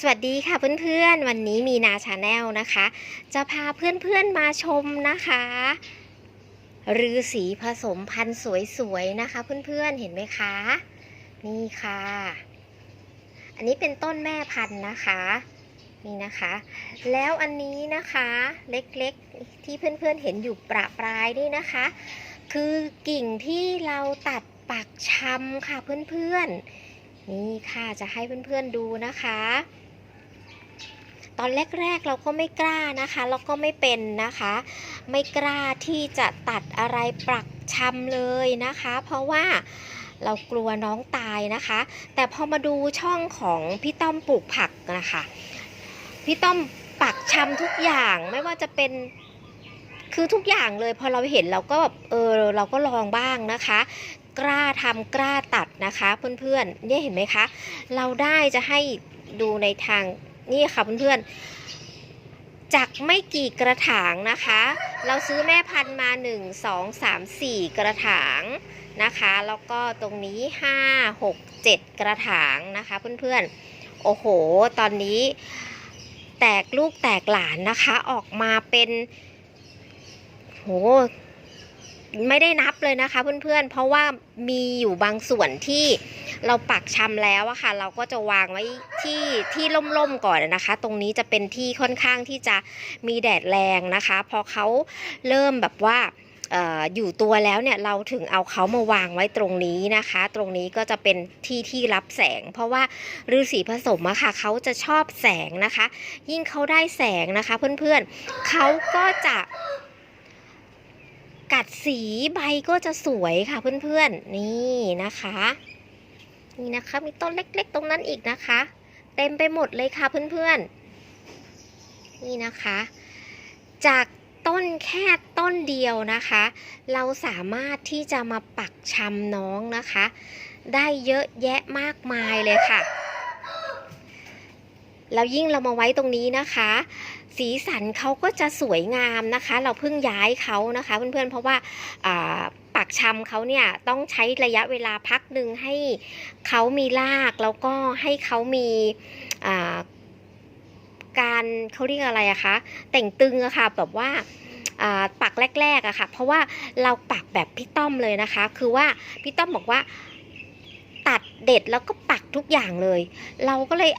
สวัสดีค่ะเพื่อนๆ วันนี้มีนาชาแนลนะคะ จะพาเพื่อนๆมาชมนะคะฤาษีผสมพันธุ์สวยๆนะคะ เพื่อนๆเห็นไหมคะ นี่ค่ะ อันนี้เป็นต้นแม่พันธุ์นะคะนี่นะคะ แล้วอันนี้นะคะเล็กๆที่เพื่อนๆเห็นอยู่ประปรายนี่นะคะ คือกิ่งที่เราตัดปักชำค่ะเพื่อนๆนี่ค่ะจะให้เพื่อนๆดูนะคะ ตอนแรกๆเราก็ไม่กล้านะคะแล้วก็ไม่เป็นนะคะ ไม่กล้าที่จะตัดอะไรปรักชำเลยนะคะ เพราะว่าเรากลัวน้องตายนะคะ แต่พอมาดูช่องของพี่ต้อมปลูกผักนะคะพี่ต้อมปักชำทุกอย่างไม่ว่าจะเป็นคือทุกอย่างเลยพอเราเห็นเราก็แบบเออเราก็ลองบ้างนะคะ กล้าทำกล้าตัดนะคะ เพื่อนๆเนี่ยเห็นไหมคะ เราได้จะให้ดูในทาง นี่ค่ะเพื่อนๆ จากไม่กี่กระถางนะคะ เราซื้อแม่พันธุ์มา 1 2 3 4 กระถางนะคะ แล้วก็ตรงนี้ 5 6 7 กระถางนะคะเพื่อนๆ โอ้โห ตอนนี้แตกลูกแตกหลานนะคะออกมาเป็นโหไม่ได้นับเลยนะคะเพื่อนๆ เพราะว่ามีอยู่บางส่วนที่ เราปักชำแล้วอะค่ะ เราก็จะวางไว้ที่ที่ล่มๆก่อนนะคะ ตรงนี้จะเป็นที่ค่อนข้างที่จะมีแดดแรงนะคะ พอเขาเริ่มแบบว่าอออยู่ตัวแล้วเนี่ยเราถึงเอาเขามาวางไว้ตรงนี้นะคะ ตรงนี้ก็จะเป็นที่ที่รับแสง เพราะว่าฤาษีผสมอะค่ะเขาจะชอบแสงนะคะ ยิ่งเขาได้แสงนะคะเพื่อนๆเขาก็จะกัดสีใบก็จะสวยค่ะเพื่อนๆนี่นะคะ นี่นะคะ มีต้นเล็กๆ ตรงนั้นอีกนะคะ เต็มไปหมดเลยค่ะเพื่อนๆ นี่นะคะ จากต้นแค่ต้นเดียวนะคะ เราสามารถที่จะมาปักชำน้องนะคะ ได้เยอะแยะมากมายเลยค่ะ แล้วยิ่งเรามาไว้ตรงนี้นะคะ สีสันเขาก็จะสวยงามนะคะ เราเพิ่งย้ายเขานะคะเพื่อนๆเพราะว่าปักชำเขาเนี่ยต้องใช้ระยะเวลาพักหนึ่งให้เขามีรากแล้วก็ให้เขามีการเขาเรียกอะไรอะคะแต่งตึงอะค่ะแบบว่าปักแรกๆอะค่ะ เพราะว่าเราปักแบบพี่ต้อมเลยนะคะ คือว่าพี่ต้อมบอกว่าตัดเด็ดแล้วก็ปักทุกอย่างเลย เราก็เลย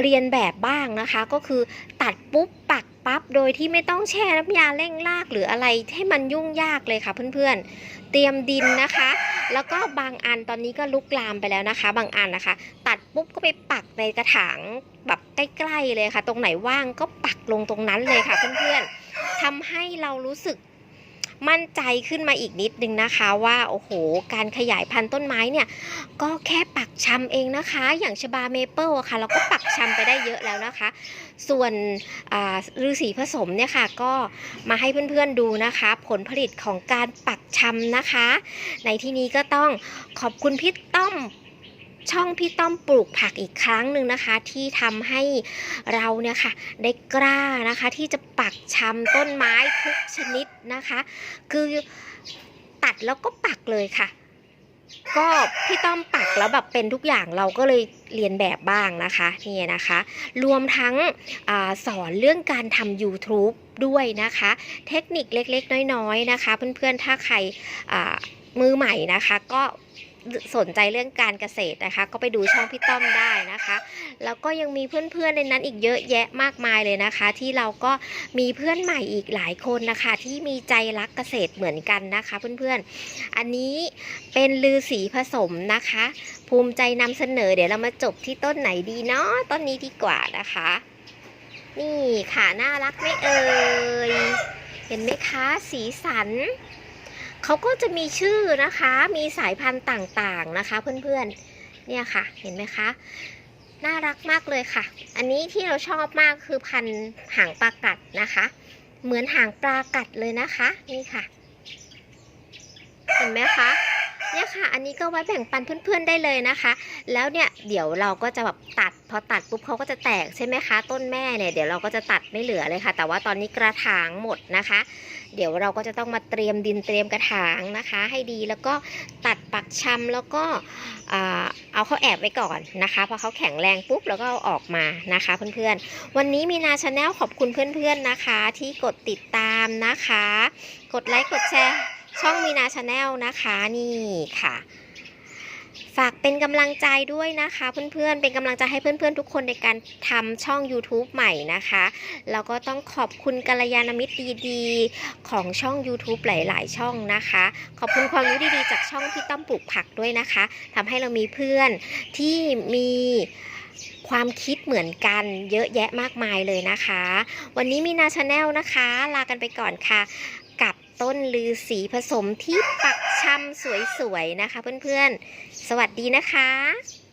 เรียนแบบบ้างนะคะ ก็คือตัดปุ๊บปักปั๊บโดยที่ไม่ต้องแช่น้ำยาเร่งรากหรืออะไรให้มันยุ่งยากเลยค่ะเพื่อนๆ เตรียมดินนะคะ แล้วก็บางอันตอนนี้ก็ลุกลามไปแล้วนะคะ บางอันนะคะ ตัดปุ๊บก็ไปปักในกระถางแบบใกล้ๆเลยค่ะ ตรงไหนว่างก็ปักลงตรงนั้นเลยค่ะเพื่อนๆทำให้เรารู้สึก มั่นใจขึ้นมาอีกนิดนึงนะคะว่าโอ้โห การขยายพันธุ์ต้นไม้เนี่ยก็แค่ปักชำเองนะคะ อย่างชบาเมเปิลอะค่ะเราก็ปักชำไปได้เยอะแล้วนะคะ ส่วนฤาษีผสมเนี่ยค่ะก็มาให้เพื่อนๆดูนะคะ ผลผลิตของการปักชำนะคะ ในที่นี้ก็ต้องขอบคุณพี่ต้อม ช่องพี่ต้อมปลูกผักอีกครั้งหนึ่งนะคะ ที่ทำให้เราเนี่ยค่ะได้กล้านะคะ ที่จะปักชำต้นไม้ทุกชนิดนะคะ คือตัดแล้วก็ปักเลยค่ะ ก็พี่ต้อมปักแล้วแบบเป็นทุกอย่างเราก็เลยเรียนแบบบ้างนะคะนี่นะคะ รวมทั้งอสอนเรื่องการทำ YouTube ด้วยนะคะ เทคนิคเล็กๆ น้อยๆ นะคะ เพื่อนๆถ้าใครมือใหม่นะคะก็ สนใจเรื่องการเกษตรนะคะ ก็ไปดูช่องพี่ต้อมได้นะคะ แล้วก็ยังมีเพื่อนๆในนั้นอีกเยอะแยะมากมายเลยนะคะ ที่เราก็มีเพื่อนใหม่อีกหลายคนนะคะ ที่มีใจรักเกษตรเหมือนกันนะคะ เพื่อนๆ อันนี้เป็นลือสีผสมนะคะ ภูมิใจนำเสนอ เดี๋ยวเรามาจบที่ต้นไหนดีเนาะต้นนี้ดีกว่านะคะ นี่ค่ะน่ารักไหมเอ่ยเห็นไหมคะสีสัน เขาก็จะมีชื่อนะคะ มีสายพันธุ์ต่างๆนะคะเพื่อนๆ เนี่ยค่ะ เห็นไหมคะ น่ารักมากเลยค่ะ อันนี้ที่เราชอบมากคือพันธุ์หางปลากัดนะคะ เหมือนหางปลากัดเลยนะคะ นี่ค่ะ เห็นไหมคะ เนี่ยค่ะ อันนี้ก็ไว้แบ่งปันเพื่อนๆได้เลยนะคะ แล้วเนี่ยเดี๋ยวเราก็จะแบบตัด พอตัดปุ๊บเขาก็จะแตกใช่ไหมคะ ต้นแม่เนี่ยเดี๋ยวเราก็จะตัดไม่เหลือเลยค่ะ แต่ว่าตอนนี้กระถางหมดนะคะ เดี๋ยวเราก็จะต้องมาเตรียมดินเตรียมกระถางนะคะ ให้ดีแล้วก็ตัดปักชำแล้วก็เอาเขาแอบไว้ก่อนนะคะพอเขาแข็งแรงปุ๊บแล้วก็เอาออกมานะคะ เพื่อนๆ วันนี้มีนาชาแนลขอบคุณเพื่อนๆนะคะ ที่กดติดตามนะคะ กดไลค์กดแชร์ ช่องมีนาชาแนลนะคะนี่ค่ะ ฝากเป็นกำลังใจด้วยนะคะ เพื่อนๆเป็นกำลังใจให้เพื่อนๆ ทุกคนในการทำช่อง YouTube ใหม่นะคะแล้วก็ต้องขอบคุณกัลยาณมิตรดีๆ ของช่อง YouTube หลายๆ ช่องนะคะ ขอบคุณความรู้ดีๆ จากช่องพี่ต้อมปลูกผักด้วยนะคะทำให้เรามีเพื่อนที่มีความคิดเหมือนกันเยอะแยะมากมายเลยนะคะ วันนี้มีนาชาแนลนะคะ ลากันไปก่อนค่ะ ต้นลือสีผสมที่ปักชำสวยๆนะคะเพื่อนๆ สวัสดีนะคะ